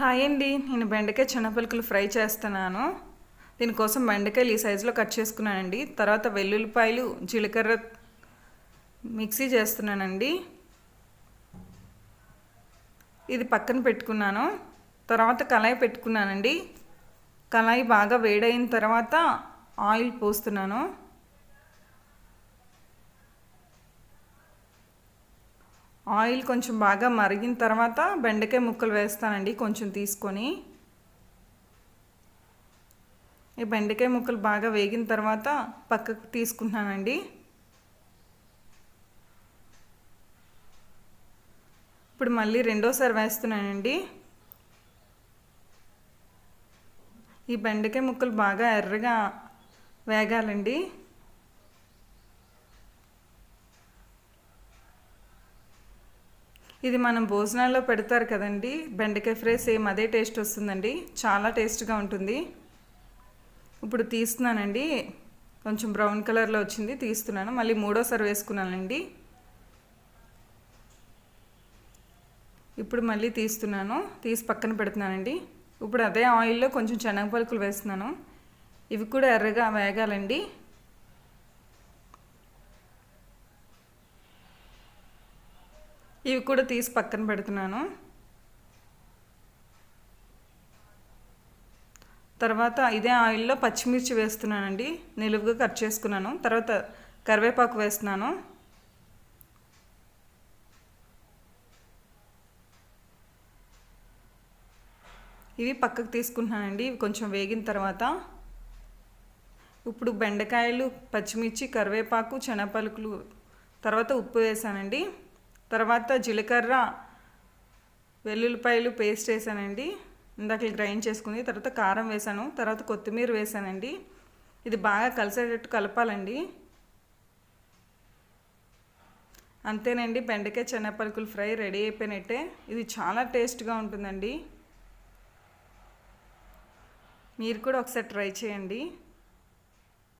Hi అండి. నేను బెండకాయ చిన్నపిలకలు ఫ్రై చేస్తున్నాను. దీనికోసం బెండకాయలు ఈ సైజులో కట్ చేసుకున్నానండి. తర్వాత వెల్లుల్లిపాయలు జీలకర్ర మిక్సీ చేస్తున్నానండి. ఇది పక్కన పెట్టుకున్నాను. తర్వాత కళాయి పెట్టుకున్నానండి. కళాయి బాగా వేడైన తర్వాత ఆయిల్ పోస్తున్నాను. ఆయిల్ కొంచెం బాగా మరిగిన తర్వాత బెండకాయ ముక్కలు వేస్తానండి కొంచెం తీసుకొని. ఈ బెండకాయ ముక్కలు బాగా వేగిన తర్వాత పక్కకు తీసుకుంటున్నానండి. ఇప్పుడు మళ్ళీ రెండోసారి వేస్తున్నానండి. ఈ బెండకాయ ముక్కలు బాగా ఎర్రగా వేగాలండి. ఇది మనం భోజనాల్లో పెడతారు కదండి. బెండకాయ ఫ్రై సేమ్ అదే టేస్ట్ వస్తుందండి. చాలా టేస్ట్గా ఉంటుంది. ఇప్పుడు తీస్తున్నానండి. కొంచెం బ్రౌన్ కలర్లో వచ్చింది తీస్తున్నాను. మళ్ళీ మూడోసారి వేసుకున్నానండి. ఇప్పుడు మళ్ళీ తీస్తున్నాను. తీసి పక్కన పెడుతున్నానండి. ఇప్పుడు అదే ఆయిల్లో కొంచెం శనగ పలుకులు వేస్తున్నాను. ఇవి కూడా ఎర్రగా వేగాలండి. ఇవి కూడా తీసి పక్కన పెడుతున్నాను. తర్వాత ఇదే ఆయిల్లో పచ్చిమిర్చి వేస్తున్నానండి. నిలువుగా కట్ చేసుకున్నాను. తర్వాత కరివేపాకు వేస్తున్నాను. ఇవి పక్కకు తీసుకుంటున్నానండి. ఇవి కొంచెం వేగిన తర్వాత ఇప్పుడు బెండకాయలు పచ్చిమిర్చి కరివేపాకు శనగపలుకులు తర్వాత ఉప్పు వేసానండి. తర్వాత జీలకర్ర వెల్లుల్లిపాయలు పేస్ట్ వేసానండి. ఇందాక గ్రైండ్ చేసుకుని తర్వాత కారం వేసాను. తర్వాత కొత్తిమీర వేసానండి. ఇది బాగా కలిసేటట్టు కలపాలండి. అంతేనండి. బెండకాయ చెన్నపలుకులు ఫ్రై రెడీ అయిపోయినట్టే. ఇది చాలా టేస్ట్గా ఉంటుందండి. మీరు కూడా ఒకసారి ట్రై చేయండి.